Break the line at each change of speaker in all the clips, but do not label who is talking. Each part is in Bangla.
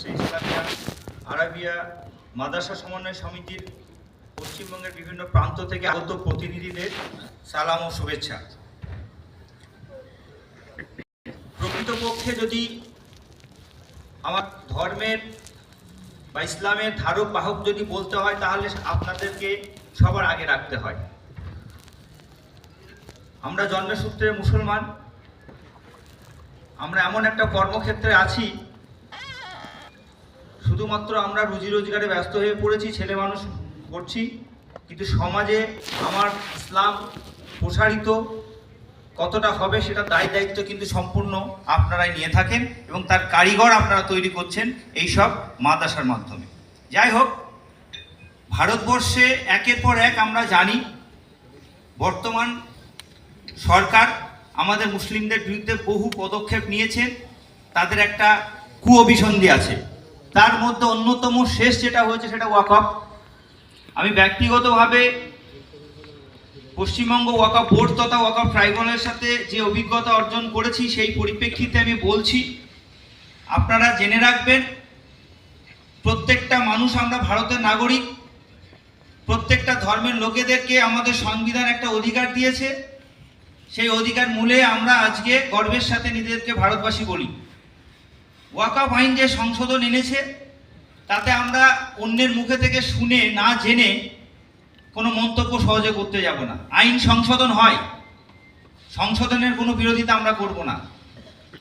বাংলাদেশে ইসলামিয়া, আরাবিয়া, মাদ্রাসা সমন্বয় সমিতির পশ্চিমবঙ্গের বিভিন্ন প্রান্ত থেকে আগত প্রতিনিধিদের সালাম ও শুভেচ্ছা। প্রকৃতপক্ষে যদি আমার ধর্মের বা ইসলামের ধারক বাহক যদি বলতে হয়, তাহলে আপনাদেরকে সবার আগে রাখতে হয়। আমরা জন্মসূত্রে মুসলমান, আমরা এমন একটা কর্মক্ষেত্রে আছি শুধুমাত্র আমরা রুজি রোজগারে ব্যস্ত হয়ে পড়েছি, ছেলে মানুষ করছি, কিন্তু সমাজে আমার ইসলাম প্রসারিত, কতটা হবে সেটা দায় দায়িত্ব কিন্তু সম্পূর্ণ আপনারাই নিয়ে থাকেন এবং তার কারিগর আপনারা তৈরি করছেন এই সব মাদ্রাসার মাধ্যমে। যাই হোক, ভারতবর্ষে একের পর এক আমরা জানি, বর্তমান সরকার আমাদের মুসলিমদের বিরুদ্ধে বহু পদক্ষেপ নিয়েছেন তাদের একটা কুঅভিসন্ধি আছে। তার মধ্যে অন্যতম শেষ যেটা হয়েছে সেটা ওয়াকআপ আমি ব্যক্তিগতভাবে পশ্চিমবঙ্গ ওয়াকআপ বোর্ড তথা ওয়াকআপ ট্রাইব্যুনালের সাথে যে অভিজ্ঞতা অর্জন করেছি, সেই পরিপ্রেক্ষিতে আমি বলছি, আপনারা জেনে রাখবেন, প্রত্যেকটা মানুষ আমরা ভারতের নাগরিক, প্রত্যেকটা ধর্মের লোকেদেরকে আমাদের সংবিধান একটা অধিকার দিয়েছে। সেই অধিকার মূলে আমরা আজকে গর্বের সাথে নিজেদেরকে ভারতবাসী বলি। ওয়াকাফ আইন যে সংশোধন এনেছে, তাতে আমরা অন্যের মুখে থেকে শুনে না জেনে কোনো মন্তব্য সহজে করতে যাব না। আইন সংশোধন হয়, সংশোধনের কোনো বিরোধিতা আমরা করব না।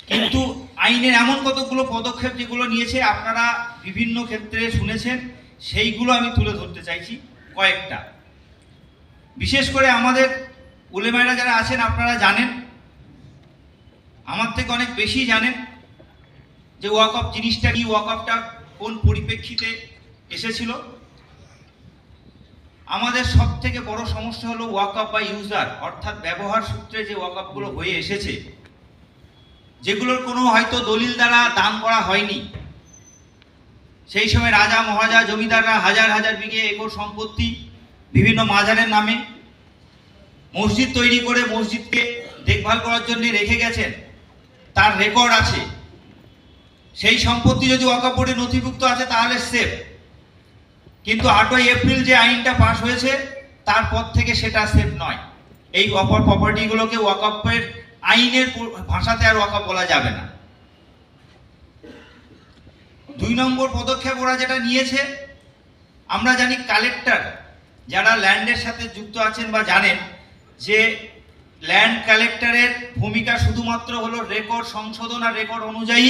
কিন্তু আইনের এমন কতগুলো পদক্ষেপ যেগুলো নিয়েছে আপনারা বিভিন্ন ক্ষেত্রে শুনেছেন, সেইগুলো আমি তুলে ধরতে চাইছি কয়েকটা। বিশেষ করে আমাদের উলেমায়রা যারা আছেন আপনারা জানেন, আমার থেকে অনেক বেশি জানেন। যে ওয়াকআপ জিনিসটা কি ওয়াকআপটা কোন পরিপ্রেক্ষিতে এসেছিল? আমাদের সব থেকে বড় সমস্যা হলো ওয়াকআপ বা ইউজার অর্থাৎ ব্যবহার সূত্রে যে ওয়াকআপগুলো হয়ে এসেছে, যেগুলোর কোনো হয়তো দলিল দ্বারা দান করা হয়নি। সেই সময় রাজা মহাজা জমিদাররা হাজার হাজার বিঘে একর সম্পত্তি বিভিন্ন মাজারের নামে মসজিদ তৈরি করে মসজিদকে দেখভাল করার জন্য রেখে গেছেন। তার রেকর্ড আছে। সেই সম্পত্তি যদি ওয়াকফ বোর্ডে নথিভুক্ত আছে, তাহলে সেফ কিন্তু আটই এপ্রিল যে আইনটা পাশ হয়েছে তারপর থেকে সেটা সেফ নয়। এই অপর প্রপার্টিগুলোকে ওয়াকফের আইনের ভাষাতে আর ওয়াকফ বলা যাবে না। দুই নম্বর পদক্ষেপ ওরা যেটা নিয়েছে, আমরা জানি কালেক্টর যারা ল্যান্ডের সাথে যুক্ত আছেন বা জানেন, যে ল্যান্ড কালেক্টরের ভূমিকা শুধুমাত্র হলো রেকর্ড সংশোধন আর রেকর্ড অনুযায়ী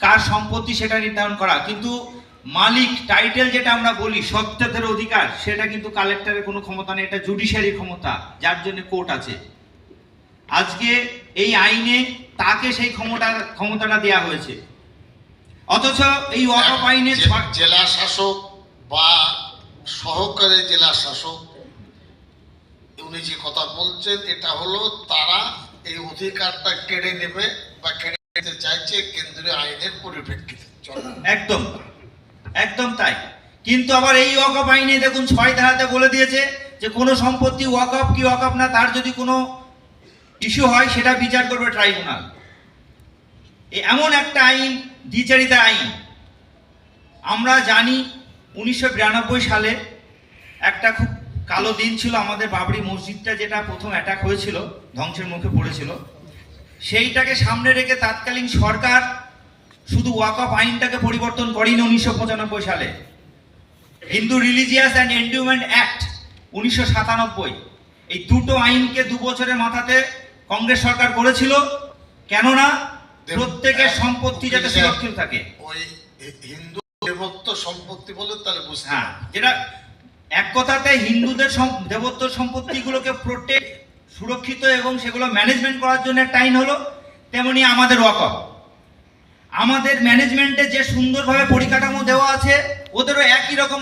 কার সম্পত্তি সেটা নির্ধারণ করা। কিন্তু মালিক টাইটেল যেটা আমরা বলি সত্যতের অধিকার সেটা কিন্তু কালেক্টরের কোনো ক্ষমতা নেই। এটা জুডিশিয়ারি ক্ষমতা যার জন্য কোর্ট আছে। আজকে এই আইনে তাকে সেই ক্ষমতা ক্ষমতাটা দেওয়া হয়েছে। অথচ এই ওয়াকফ আইনে
জে- জেলা শাসক বা সহকারী জেলা শাসক উনি যে কথা বলছেন এটা হলো তারা এই অধিকারটা কেড়ে নেবে বা চাইছে কেন্দ্রীয় আইনের পরিপ্রেক্ষিতে।
একদম একদম তাই। কিন্তু আবার এই ওয়াকফ আইনে দেখুন, ছয় ধারাতে বলে দিয়েছে যে কোনো সম্পত্তি ওয়াকফ কি ওয়াকফ না, তার যদি কোনো ইস্যু হয়, সেটা বিচার করবে ট্রাইব্যুনাল। এমন একটা আইন, দ্বিচারিতা আইন। আমরা জানি উনিশশো বিরানব্বই সালে একটা খুব কালো দিন ছিল আমাদের বাবরি মসজিদটা, যেটা প্রথম অ্যাটাক হয়েছিল, ধ্বংসের মুখে পড়েছিল। সেইটাকে সামনে রেখে তৎকালীন সরকার শুধু ওয়াকফ আইনটাকে পরিবর্তন করেনি উনিশশো পঁচানব্বই সালে। Hindu religious and endowment act উনিশশো সাতানব্বই। এই দুটো আইনকে দু বছরের মাথাতে কংগ্রেস সরকার করেছিল। কেননা প্রত্যেকের সম্পত্তি যাতে সুরক্ষিত থাকে।
ওই হিন্দু দেবত্ব সম্পত্তি বলে তাহলে বুঝতে
হ্যাঁ যেটা এক কথাতে হিন্দুদের দেবত্ব সম্পত্তিগুলোকে প্রোটেক্ট সুরক্ষিত এবং সেগুলো ম্যানেজমেন্ট করার জন্য টাইম হলো, তেমনি আমাদের ওয়াকফ আমাদের ম্যানেজমেন্টে যে সুন্দরভাবে পরিকাঠামো দেওয়া আছে, ওদেরও একই রকম